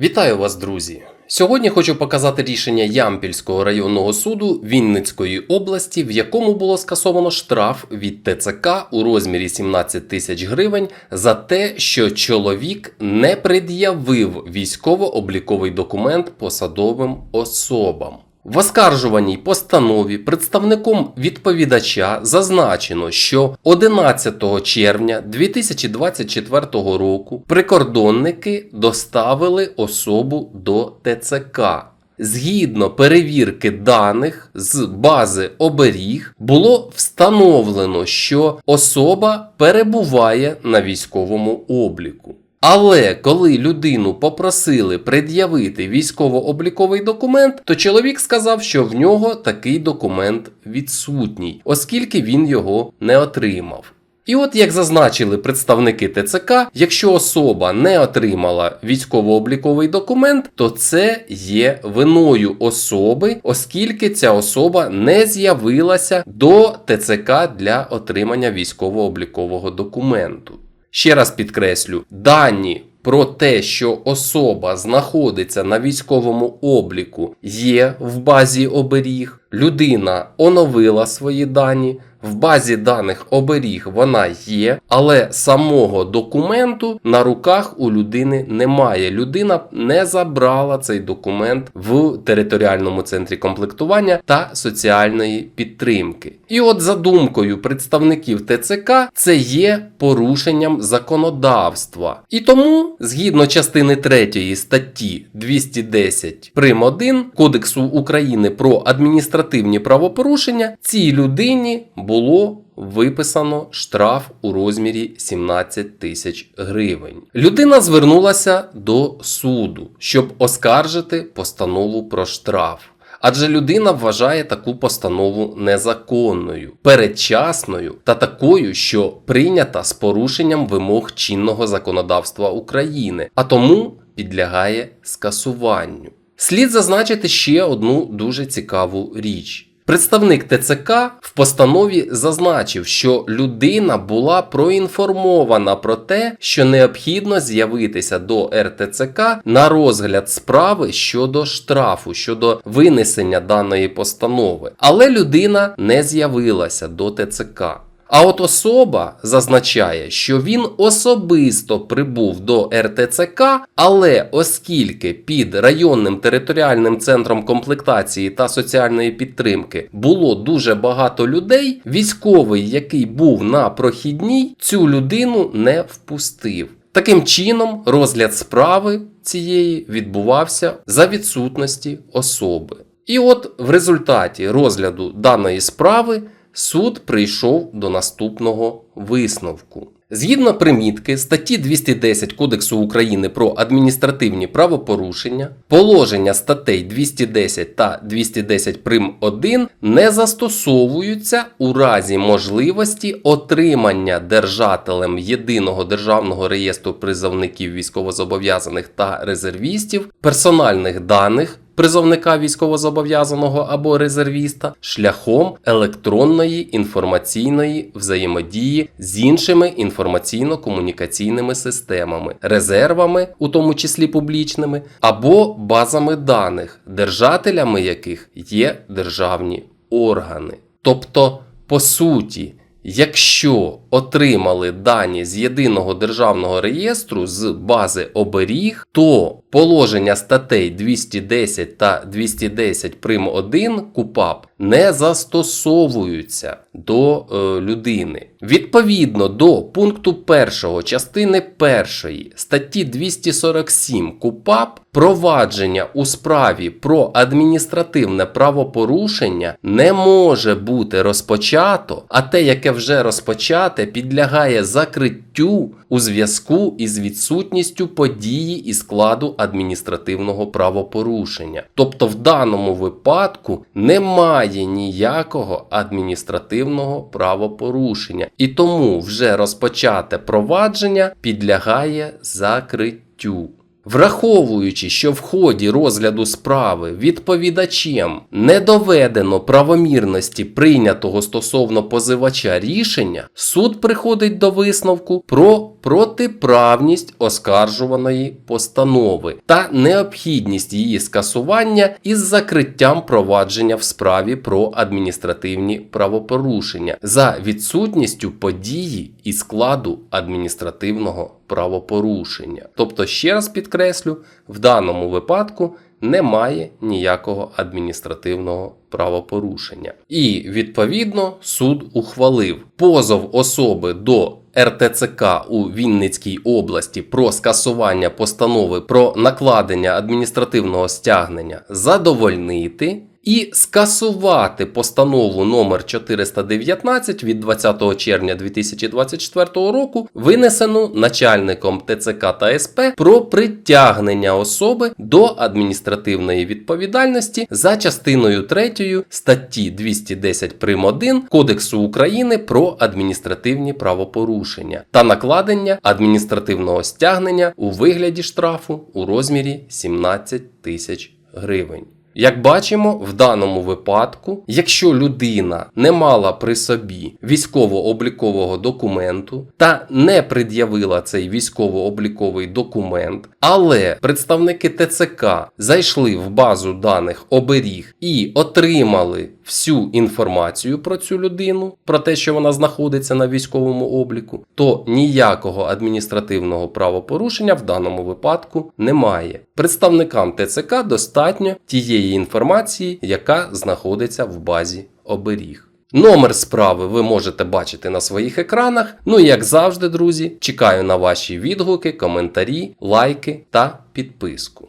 Вітаю вас, друзі! Сьогодні хочу показати рішення Ямпільського районного суду Вінницької області, в якому було скасовано штраф від ТЦК у розмірі 17 тисяч гривень за те, що чоловік не пред'явив військово-обліковий документ посадовим особам. В оскаржуваній постанові представником відповідача зазначено, що 11 червня 2024 року прикордонники доставили особу до ТЦК. Згідно перевірки даних з бази оберіг, було встановлено, що особа перебуває на військовому обліку. Але коли людину попросили пред'явити військово-обліковий документ, то чоловік сказав, що в нього такий документ відсутній, оскільки він його не отримав. І от як зазначили представники ТЦК, якщо особа не отримала військово-обліковий документ, то це є виною особи, оскільки ця особа не з'явилася до ТЦК для отримання військово-облікового документу. Ще раз підкреслю, дані про те, що особа знаходиться на військовому обліку, є в базі оберіг. Людина оновила свої дані. В базі даних оберіг вона є, але самого документу на руках у людини немає. Людина не забрала цей документ в територіальному центрі комплектування та соціальної підтримки. І от за думкою представників ТЦК, це є порушенням законодавства. І тому, згідно частини 3 статті 210 прим. 1 Кодексу України про адміністративні правопорушення, цій людині було виписано штраф у розмірі 17 тисяч гривень. Людина звернулася до суду, щоб оскаржити постанову про штраф. Адже людина вважає таку постанову незаконною, передчасною та такою, що прийнята з порушенням вимог чинного законодавства України, а тому підлягає скасуванню. Слід зазначити ще одну дуже цікаву річ. Представник ТЦК в постанові зазначив, що людина була проінформована про те, що необхідно з'явитися до РТЦК на розгляд справи щодо штрафу, щодо винесення даної постанови. Але людина не з'явилася до ТЦК. А от особа зазначає, що він особисто прибув до РТЦК, але оскільки під районним територіальним центром комплектації та соціальної підтримки було дуже багато людей, військовий, який був на прохідній, цю людину не впустив. Таким чином, розгляд справи цієї відбувався за відсутності особи. І от в результаті розгляду даної справи суд прийшов до наступного висновку. Згідно примітки статті 210 Кодексу України про адміністративні правопорушення, положення статей 210 та 210 прим 1 не застосовуються у разі можливості отримання держателем єдиного державного реєстру призовників військовозобов'язаних та резервістів персональних даних призовника військовозобов'язаного або резервіста шляхом електронної інформаційної взаємодії з іншими інформаційно-комунікаційними системами, резервами, у тому числі публічними, або базами даних, держателями яких є державні органи. Тобто, по суті, Якщо отримали дані з єдиного державного реєстру з бази оберіг, то положення статей 210 та 210 прим 1 КУПАП не застосовуються до е, людини. Відповідно до пункту 1 частини 1 статті 247 КУПАП провадження у справі про адміністративне правопорушення не може бути розпочато, а те, яке вже розпочате, підлягає закриттю у зв'язку із відсутністю події і складу адміністративного правопорушення. Тобто, в даному випадку немає ніякого адміністративного правопорушення, і тому вже розпочате провадження підлягає закриттю. Враховуючи, що в ході розгляду справи відповідачем не доведено правомірності прийнятого стосовно позивача рішення, суд приходить до висновку про протиправність оскаржуваної постанови та необхідність її скасування із закриттям провадження в справі про адміністративні правопорушення за відсутністю події і складу адміністративного правопорушення. Тобто, ще раз підкреслю, в даному випадку немає ніякого адміністративного правопорушення. І відповідно суд ухвалив позов особи до РТЦК у Вінницькій області про скасування постанови про накладення адміністративного стягнення задовольнити. І скасувати постанову номер 419 від 20 червня 2024 року, винесену начальником ТЦК та СП про притягнення особи до адміністративної відповідальності за частиною 3 статті 210 прим. 1 Кодексу України про адміністративні правопорушення та накладення адміністративного стягнення у вигляді штрафу у розмірі 17 тисяч гривень. Як бачимо, в даному випадку, якщо людина не мала при собі військово-облікового документу та не пред'явила цей військово-обліковий документ, але представники ТЦК зайшли в базу даних оберіг і отримали всю інформацію про цю людину, про те, що вона знаходиться на військовому обліку, то ніякого адміністративного правопорушення в даному випадку немає. Представникам ТЦК достатньо тієї інформації, яка знаходиться в базі оберіг. Номер справи ви можете бачити на своїх екранах. Ну і як завжди, друзі, чекаю на ваші відгуки, коментарі, лайки та підписку.